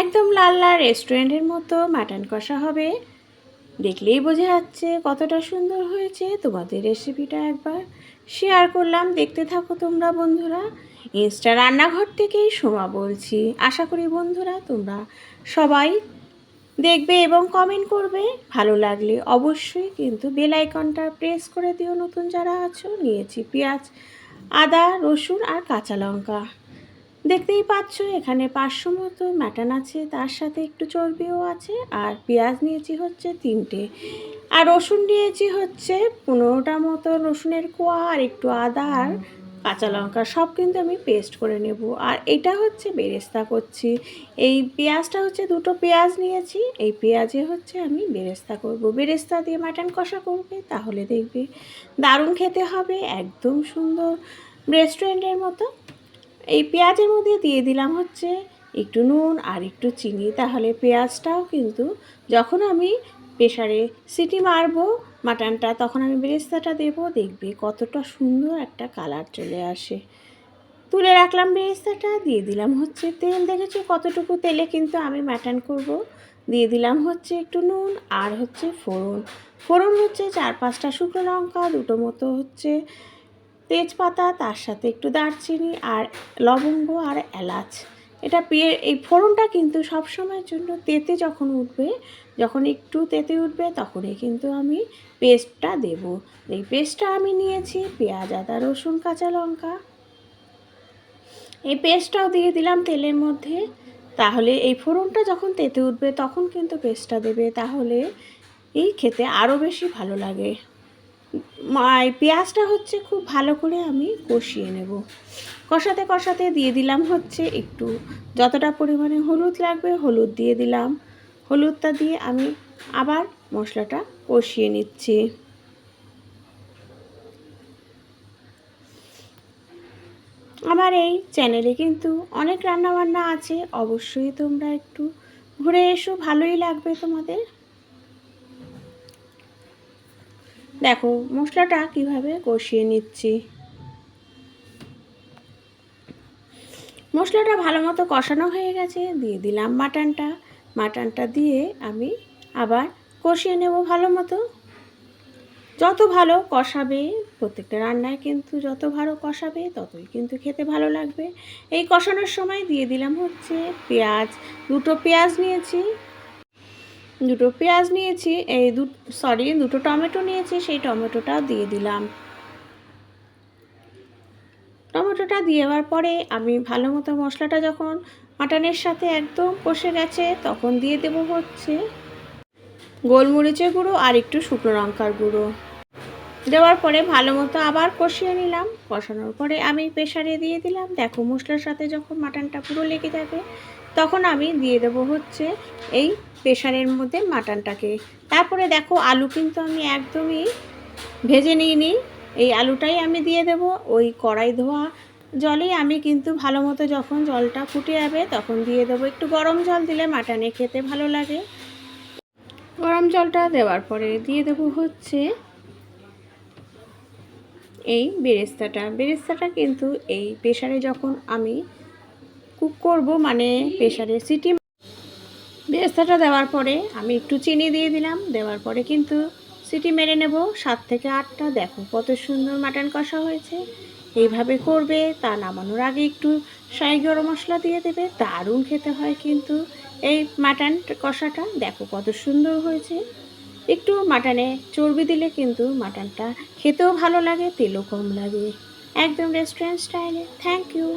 একদম লাল লাল রেস্টুরেন্টের মতো মাটন কষা হবে। দেখলেই বোঝা যাচ্ছে কতটা সুন্দর হয়েছে। তোমাদের রেসিপিটা একবার শেয়ার করলাম। দেখতে থাকো তোমরা বন্ধুরা। ইনস্টা রান্নাঘর থেকেই সোমা বলছি। আশা করি বন্ধুরা তোমরা সবাই দেখবে এবং কমেন্ট করবে। ভালো লাগলে অবশ্যই কিন্তু বেল আইকনটা প্রেস করে দিও। নতুন যারা আছো, নিয়েছি পেঁয়াজ, আদা, রসুন আর কাঁচা লঙ্কা। দেখতেই পাচ্ছ, এখানে পাঁচশো মতো ম্যাটান আছে, তার সাথে একটু চর্বিও আছে, আর পেঁয়াজ নিয়েছি হচ্ছে তিনটে। আর রসুন নিয়েছি হচ্ছে পনেরোটা মতো রসুনের কোয়া, আর একটু আদা আর কাঁচা লঙ্কা, সব কিন্তু আমি পেস্ট করে নেব। আর এটা হচ্ছে বেরেস্তা করছি। এই পেঁয়াজটা হচ্ছে দুটো পেঁয়াজ নিয়েছি, এই পেঁয়াজে হচ্ছে আমি বেরেস্তা করব। বেরেস্তা দিয়ে মাটন কষা করবে, তাহলে দেখবে দারুণ খেতে হবে, একদম সুন্দর রেস্টুরেন্টের মতো। এই পেঁয়াজের মধ্যে দিয়ে দিলাম হচ্ছে একটু নুন আর একটু চিনি। তাহলে পেঁয়াজটাও কিন্তু যখন আমি প্রেশারে সিটি মারবো মাটনটা, তখন আমি বেরেস্তাটা দেবো। দেখবে কতটা সুন্দর একটা কালার চলে আসে। তুলে রাখলাম বেরেস্তাটা, দিয়ে দিলাম হচ্ছে তেল। দেখেছি কতটুকু তেলে কিন্তু আমি মাটন করব। দিয়ে দিলাম হচ্ছে একটু নুন আর হচ্ছে ফোড়ন। ফোড়ন হচ্ছে চার পাঁচটা শুকনো লঙ্কা, দুটো মতো হচ্ছে তেজপাতা, তার সাথে একটু দারচিনি আর লবঙ্গ আর এলাচ। এটা পেয়ে, এই ফোড়নটা কিন্তু সব সময়ের জন্য তেতে যখন উঠবে, যখন একটু তেতে উঠবে, তখনই কিন্তু আমি পেস্টটা দেব। এই পেস্টটা আমি নিয়েছি পেঁয়াজ, আদা, রসুন, কাঁচা লঙ্কা। এই পেস্টটাও দিয়ে দিলাম তেলের মধ্যে। তাহলে এই ফোড়নটা যখন তেতে উঠবে, তখন কিন্তু পেস্টটা দেবে। তাহলে এই খেতে আরও বেশি ভালো লাগে। পেঁয়াজটা হচ্ছে খুব ভালো করে আমি কষিয়ে নেব। কষাতে কষাতে দিয়ে দিলাম হচ্ছে একটু যতটা পরিমাণে হলুদ লাগবে হলুদ দিয়ে দিলাম। হলুদটা দিয়ে আমি আবার মশলাটা কষিয়ে নিচ্ছি। আমার এই চ্যানেলে কিন্তু অনেক রান্নাবান্না আছে, অবশ্যই তোমরা একটু ঘুরে এসো, ভালোই লাগবে তোমাদের। দেখো, মশলাটা কীভাবে কষিয়ে নিচ্ছি? মশলাটা ভালো মতো কষানো হয়ে গেছে, দিয়ে দিলাম মাটনটা। মাটনটা দিয়ে আমি আবার কষিয়ে নেব ভালো মতো। যত ভালো কষাবে, প্রত্যেকটা রান্নায় কিন্তু যত ভালো কষাবে, ততই কিন্তু খেতে ভালো লাগবে। এই কষানোর সময় দিয়ে দিলাম হচ্ছে পেঁয়াজ। দুটো পেঁয়াজ নিয়েছি। দুটো পেঁয়াজ নিয়েছি, এই দু সরি দুটো টমেটো নিয়েছি, সেই টমেটোটা দিয়ে দিলাম। টমেটোটা দেওয়ার পরে আমি ভালো মতো মশলাটা যখন মাটনের সাথে একদম কষে গেছে, তখন দিয়ে দেবো হচ্ছে গোলমরিচের গুঁড়ো আর একটু শুকনো লঙ্কার গুঁড়ো। দেওয়ার পরে ভালো মতো আবার কষিয়ে নিলাম। কষানোর পরে আমি প্রেশারে দিয়ে দিলাম। দেখো মশলার সাথে যখন মাটনটা পুরো লেগে যাবে তখন আমি দিয়ে দেবো হচ্ছে এই প্রেশারের মধ্যে মাটনটাকে। তারপরে দেখো আলু কিন্তু আমি একদমই ভেজে নিইনি। এই আলুটাই আমি দিয়ে দেব। ওই কড়াই ধোয়া জলেই আমি কিন্তু ভালো মতো যখন জলটা ফুটে যাবে তখন দিয়ে দেবো। একটু গরম জল দিলে মাটনে খেতে ভালো লাগে। গরম জলটা দেওয়ার পরে দিয়ে দেবো হচ্ছে এই বেরেস্তাটা। বেরেস্তাটা কিন্তু এই প্রেশারে যখন আমি কুক করব মানে প্রেশারে সিটি বেরেস্তাটা দেওয়ার পরে আমি একটু চিনি দিয়ে দিলাম। দেওয়ার পরে কিন্তু সিটি মেরে নেব। সাত থেকে আটটা, দেখো কত সুন্দর মাটন কষা হয়েছে। এইভাবে করবে, তা নামানোর আগে একটু সাই গরম মশলা দিয়ে দেবে। দারুণ খেতে হয় কিন্তু এই মাটন কষাটা। দেখো কত সুন্দর হয়েছে। একটু মাটনে চর্বি দিলে কিন্তু মাটনটা খেতেও ভালো লাগে, তেলও কম লাগে। একদম রেস্টুরেন্ট স্টাইলে থ্যাংক ইউ